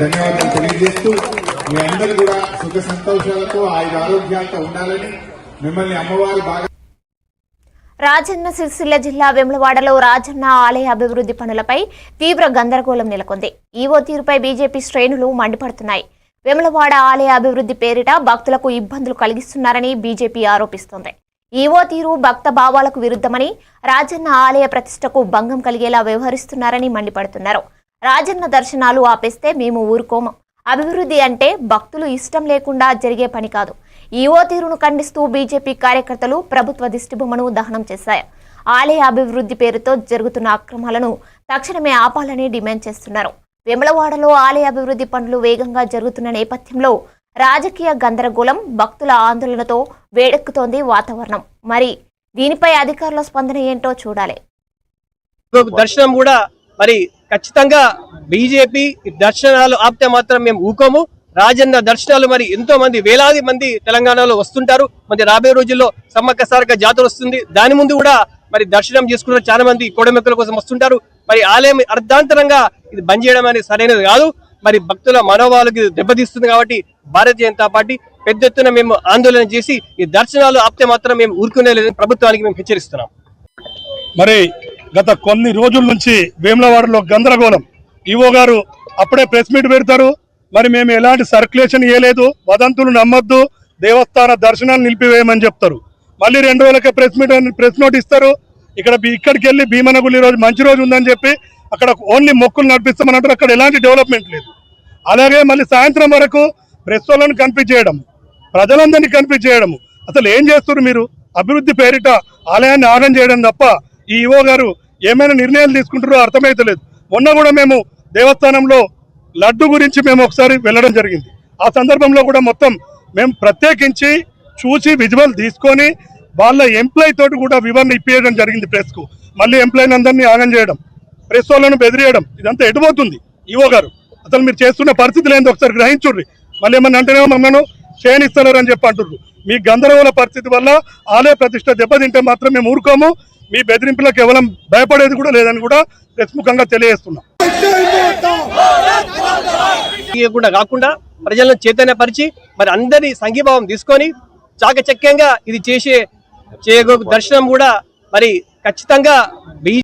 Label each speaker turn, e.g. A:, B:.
A: ధన్యవాదాలు తెలియజేస్తూ మీ అందరూ కూడా సుఖ సంతోషాలతో ఆయుర ఆరోగ్యాలతో ఉండాలని మిమ్మల్ని అమ్మవారు బాగా
B: రాజన్న సిరిసిల్ల జిల్లా వెములవాడలో రాజన్న ఆలయ అభివృద్ధి పనులపై తీవ్ర గందరగోళం నెలకొంది. ఈవో తీరుపై బీజేపీ శ్రేణులు మండిపడుతున్నాయి. వెములవాడ ఆలయ అభివృద్ధి పేరిట భక్తులకు ఇబ్బందులు కలిగిస్తున్నారని బీజేపీ ఆరోపిస్తోంది. ఈవో తీరు భక్త భావాలకు విరుద్ధమని రాజన్న ఆలయ ప్రతిష్టకు భంగం కలిగేలా వ్యవహరిస్తున్నారని మండిపడుతున్నారు. రాజన్న దర్శనాలు ఆపేస్తే మేము ఊరుకోము. అభివృద్ధి అంటే భక్తులు ఇష్టం లేకుండా జరిగే పని కాదు. ఈవో తీరును ఖండిస్తూ బీజేపీ కార్యకర్తలు ప్రభుత్వ దిష్టిబొమ్మను దహనం చేశారు ఆలయ అభివృద్ధి పేరుతో జరుగుతున్న అక్రమాలను తక్షణమే ఆపాలని డిమాండ్ చేస్తున్నారు. వెమలవాడలో ఆలయ అభివృద్ధి పనులు వేగంగా జరుగుతున్న నేపథ్యంలో రాజకీయ గందరగోళం భక్తుల ఆందోళనతో వేడెక్కుతోంది వాతావరణం. మరి దీనిపై అధికారుల స్పందన ఏంటో చూడాలి.
C: దర్శనం కూడా మరి ఖచ్చితంగా బీజేపీ దర్శనాలు ఆపితే మాత్రం మేము ఊకోము. రాజన్న దర్శనాలు మరి ఎంతో మంది వేలాది మంది తెలంగాణలో వస్తుంటారు. మరి రాబోయే రోజుల్లో సమ్మక్క సారక జాతర వస్తుంది. దాని ముందు కూడా మరి దర్శనం చేసుకున్న చాలా మంది కోడమెక్కల కోసం వస్తుంటారు. మరి ఆలయం అర్ధాంతరంగా ఇది బంద్ చేయడం అనేది సరైనది కాదు. మరి భక్తుల మనోభావాలకి దెబ్బతీస్తుంది కాబట్టి భారతీయ జనతా పార్టీ పెద్ద ఎత్తున మేము ఆందోళన చేసి ఈ దర్శనాలు ఆపితే మాత్రం మేము ఊరుకునే లేదని ప్రభుత్వానికి మేము హెచ్చరిస్తున్నాం.
D: మరి గత కొన్ని రోజుల నుంచి వేములవాడలో గందరగోళం. ఈవో గారు అప్పుడే ప్రెస్ మీట్ పెడతారు. మరి మేము ఎలాంటి సర్క్యులేషన్ ఇవ్వలేదు వదంతులు నమ్మొద్దు. దేవస్థాన దర్శనాలు నిలిపివేయమని చెప్తారు. మళ్ళీ రెండు రోజులకే ప్రెస్ మీట్ ప్రెస్ నోట్ ఇస్తారు. ఇక్కడ ఇక్కడికి వెళ్ళి భీమనగులి రోజు మంచి రోజు ఉందని చెప్పి అక్కడ ఓన్లీ మొక్కులు నడిపిస్తామని అంటారు అక్కడ ఎలాంటి డెవలప్మెంట్ లేదు. అలాగే మళ్ళీ సాయంత్రం వరకు ప్రెస్ వాళ్ళని కనిపించేయడం ప్రజలందరినీ కనిపించేయడము అసలు ఏం చేస్తున్నారు మీరు? అభివృద్ధి పేరిట ఆలయాన్ని ఆగం చేయడం తప్ప ఈ ఈవో గారు ఏమైనా నిర్ణయాలు తీసుకుంటారో అర్థమైతలేదు. మొన్న కూడా మేము దేవస్థానంలో లడ్డు గురించి మేము ఒకసారి వెళ్ళడం జరిగింది. ఆ సందర్భంలో కూడా మొత్తం మేము ప్రత్యేకించి చూసి విజువల్ తీసుకొని వాళ్ళ ఎంప్లాయ్ తోటి కూడా వివరణ ఇప్పించడం జరిగింది ప్రెస్కు. మళ్ళీ ఎంప్లాయ్ అందరినీ ఆగం చేయడం ప్రెస్ వాళ్ళను బెదిరియడం ఇదంతా ఎటుపోతుంది? ఈవో గారు అసలు మీరు చేస్తున్న పరిస్థితులు ఏందో ఒకసారి గ్రహించుర్రి. మళ్ళీ ఏమన్నా అంటేనే మమ్మల్ని చేయనిస్తున్నారు అని చెప్పి అంటుర్రు. మీ గందరగోళ పరిస్థితి వల్ల ఆలయ ప్రతిష్ట దెబ్బతింటే మాత్రం మేము ఊరుకోము. మీ బెదిరింపులో కేవలం భయపడేది కూడా లేదని కూడా ప్రముఖంగా తెలియజేస్తున్నాం.
C: కూడా కాకుండా ప్రజలను చైతన్యపరిచి మరి అందరి సంఘీభావం తీసుకొని చాకచక్యంగా ఇది చేసే చేయగో దర్శనం కూడా మరి ఖచ్చితంగా